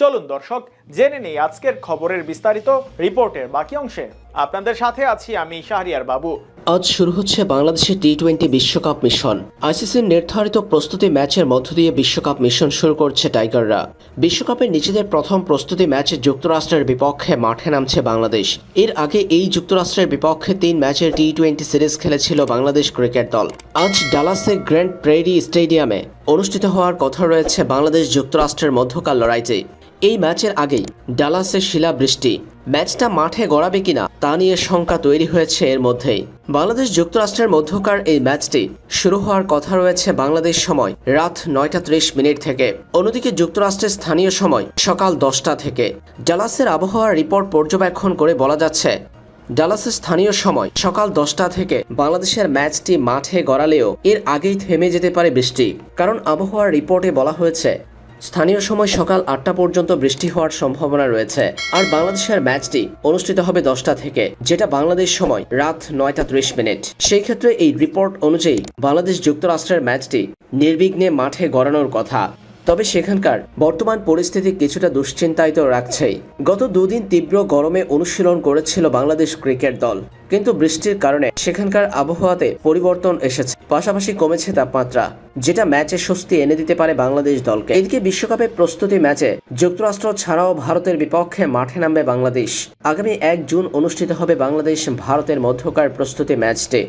চলুন দর্শক, জেনে নেই আজকের খবরের বিস্তারিত রিপোর্টের বাকি অংশে। আপনাদের সাথে আছি আমি শাহরিয়ার বাবু। আজ শুরু হচ্ছে বাংলাদেশের টি টোয়েন্টি বিশ্বকাপ মিশন। আইসিসির নির্ধারিত প্রস্তুতি ম্যাচের মধ্য দিয়ে বিশ্বকাপ মিশন শুরু করছে টাইগাররা। বিশ্বকাপের নিজেদের প্রথম প্রস্তুতি ম্যাচে যুক্তরাষ্ট্রের বিপক্ষে মাঠে নামছে বাংলাদেশ। এর আগে এই যুক্তরাষ্ট্রের বিপক্ষে তিন ম্যাচের টি টোয়েন্টি সিরিজ খেলেছিল বাংলাদেশ ক্রিকেট দল। আজ ডালাসের গ্র্যান্ড প্রেরি স্টেডিয়ামে অনুষ্ঠিত হওয়ার কথা রয়েছে বাংলাদেশ যুক্তরাষ্ট্রের মধ্যকার লড়াইতে। এই ম্যাচের আগেই ডালাসে শিলাবৃষ্টি। ম্যাচটা মাঠে গড়াবে কিনা তা নিয়ে শঙ্কা তৈরি হয়েছে এর মধ্যেই। বাংলাদেশ যুক্তরাষ্ট্রের মধ্যকার এই ম্যাচটি শুরু হওয়ার কথা রয়েছে বাংলাদেশ সময় রাত নয়টা ত্রিশ মিনিট থেকে। অন্যদিকে যুক্তরাষ্ট্রের স্থানীয় সময় সকাল দশটা থেকে। ডালাসের আবহাওয়ার রিপোর্ট পর্যবেক্ষণ করে বলা যাচ্ছে, ডালাসের স্থানীয় সময় সকাল দশটা থেকে বাংলাদেশের ম্যাচটি মাঠে গড়ালেও এর আগেই থেমে যেতে পারে বৃষ্টি। কারণ আবহাওয়ার রিপোর্টে বলা হয়েছে স্থানীয় সময় সকাল আটটা পর্যন্ত বৃষ্টি হওয়ার সম্ভাবনা রয়েছে। আর বাংলাদেশের ম্যাচটি অনুষ্ঠিত হবে দশটা থেকে, যেটা বাংলাদেশ সময় রাত নয়টা ত্রিশ মিনিট। সেই ক্ষেত্রে এই রিপোর্ট অনুযায়ী বাংলাদেশ যুক্তরাষ্ট্রের ম্যাচটি নির্বিঘ্নে মাঠে গড়ানোর কথা। তবে সেখানকার বর্তমান পরিস্থিতি কিছুটা দুশ্চিন্তায়িত রাখছেই। গত দুদিন তীব্র গরমে অনুশীলন করেছিল বাংলাদেশ ক্রিকেট দল। কিন্তু বৃষ্টির কারণে সেখানকার আবহাওয়াতে পরিবর্তন এসেছে। পাশাপাশি কমেছে তাপমাত্রা, যেটা ম্যাচে স্বস্তি এনে দিতে পারে বাংলাদেশ দলকে। এদিকে বিশ্বকাপের প্রস্তুতি ম্যাচে যুক্তরাষ্ট্র ছাড়াও ভারতের বিপক্ষে মাঠে নামবে বাংলাদেশ। আগামী এক জুন অনুষ্ঠিত হবে বাংলাদেশ ভারতের মধ্যকার প্রস্তুতি ম্যাচটি।